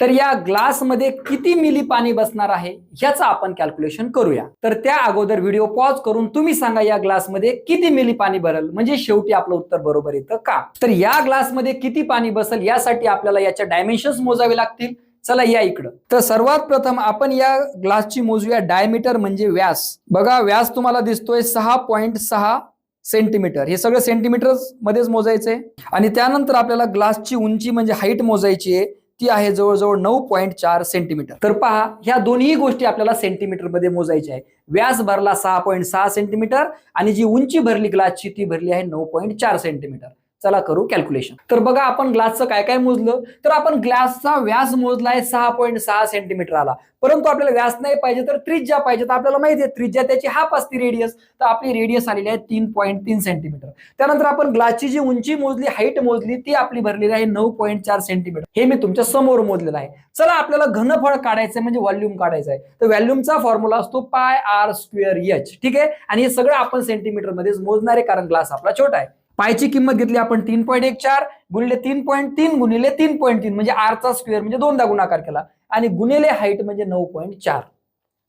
तर या ग्लासमध्ये किती मिली पाणी बसणार आहे ह्याचं आपण कॅल्क्युलेशन करूया. तर त्या अगोदर व्हिडिओ पॉज करून तुम्ही सांगा या ग्लासमध्ये किती मिली पाणी भरल म्हणजे शेवटी आपलं उत्तर बरोबर येतं का? तर या ग्लासमध्ये किती पाणी बसल यासाठी आपल्याला याच्या डायमेन्शन्स मोजावे लागतील. चला या इकडं. तर सर्वात प्रथम आपण या ग्लासची मोजूया. डायमीटर म्हणजे व्यास. बघा व्यास तुम्हाला दिसतोय सहा पॉईंट सहा सेंटीमीटर हे सगळं सेंटीमीटर मध्येच मोजायचंय. आणि त्यानंतर आपल्याला ग्लासची उंची म्हणजे हाईट मोजायची आहे. ती आहे? जवळजवळ नऊ पॉईंट चार सेंटीमीटर. तर पहा ह्या दोन्ही गोष्टी आपल्याला सेंटीमीटरमध्ये मोजायच्या आहे व्यास भरला सहा पॉईंट सहा सेंटीमीटर आणि जी उंची भरली ग्लासची ती भरली आहे नऊ पॉईंट चार सेंटीमीटर. चला करू कॅल्क्युलेशन तर बघा आपण ग्लासचं काय काय मोजलं? तर आपण ग्लासचा व्यास मोजला आहे सहा पॉईंट सहा सेंटीमीटर आला. परंतु आपल्याला व्यास नाही पाहिजे तर त्रिज्या पाहिजे. तर आपल्याला माहिती आहे त्रिज्या त्याची हाफ असते रेडियस तर आपली रेडियस आलेली आहे तीन पॉईंट तीन सेंटीमीटर त्यानंतर आपण ग्लासची जी उंची मोजली हाईट मोजली ती आपली भरलेली आहे नऊ पॉईंट चार सेंटीमीटर हे मी तुमच्यासमोर मोजलेलं आहे. चला आपल्याला घनफळ काढायचं म्हणजे व्हॉल्यूम काढायचं आहे तर व्हॉल्यूमचा फॉर्म्युला असतो पाय आर स्क्वेअर एच ठीक आहे? आणि हे सगळं आपण सेंटीमीटर मध्येच मोजणार आहे कारण ग्लास आपला छोटा आहे. पायची किंमत घेतली आपण तीन पॉईंट एक चार गुणिले तीन पॉईंट तीन गुणिले तीन पॉईंट तीन म्हणजे आरचा स्क्वेअर म्हणजे दोनदा गुणाकार केला. आणि गुणिले हाईट म्हणजे नऊ पॉईंट चार.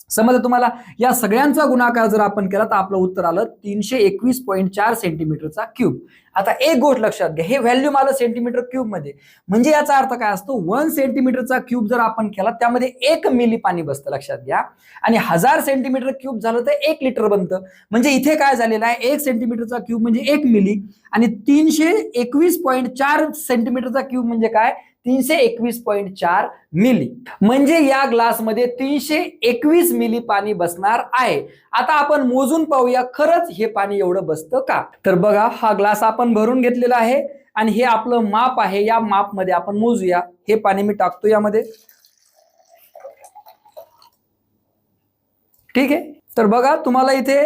समजलं तुम्हाला? या सगळ्यांचा गुणाकार जर आपण केला तर आपलं उत्तर आलं तीनशे एकवीस पॉईंट चार सेंटीमीटरचा क्यूब आता एक गोष्ट लक्षात घ्या हे व्हॅल्यूम आलं सेंटीमीटर क्यूबमध्ये. म्हणजे याचा अर्थ काय असतो? वन सेंटीमीटरचा क्यूब जर आपण केला त्यामध्ये एक मिली पाणी बसतं लक्षात घ्या. आणि हजार सेंटीमीटर क्यूब झालं तर एक लिटर बनतं. म्हणजे इथे काय झालेलं आहे? एक सेंटीमीटरचा क्यूब म्हणजे एक मिली आणि तीनशे एकवीस पॉईंट चार सेंटीमीटरचा क्यूब म्हणजे काय? तीनशे एकवीस पॉईंट चार मिली. म्हणजे या ग्लासमध्ये तीनशे एकवीस मिली पाणी बसणार आहे. आता आपण मोजून पाहूया खरंच हे पाणी एवढं बसतं का? तर बघा हा ग्लास आपण भरून घेतलेला आहे आणि हे आपलं माप आहे. या मापमध्ये आपण मोजूया. हे पाणी मी टाकतो यामध्ये. ठीक आहे? तर बघा तुम्हाला इथे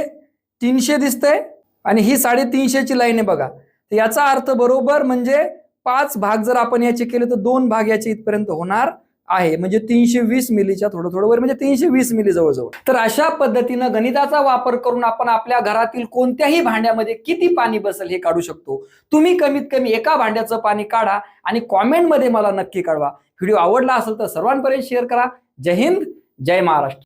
तीनशे दिसतंय आणि ही साडेतीनशेची लाईन आहे बघा. तर याचा अर्थ बरोबर म्हणजे पाच भाग जर आपण याचे केले तर दोन भाग याचे इथपर्यंत होणार आहे. म्हणजे तीनशे वीस मिलीच्या थोडं थोडं वर म्हणजे तीनशे वीस मिली जवळजवळ. तर अशा पद्धतीनं गणिताचा वापर करून आपण आपल्या घरातील कोणत्याही भांड्यामध्ये किती पाणी बसेल हे काढू शकतो. तुम्ही कमीत कमी एका भांड्याचं पाणी काढा आणि कॉमेंटमध्ये मला नक्की कळवा. व्हिडिओ आवडला असेल तर सर्वांपर्यंत शेअर करा. जय हिंद जय महाराष्ट्र.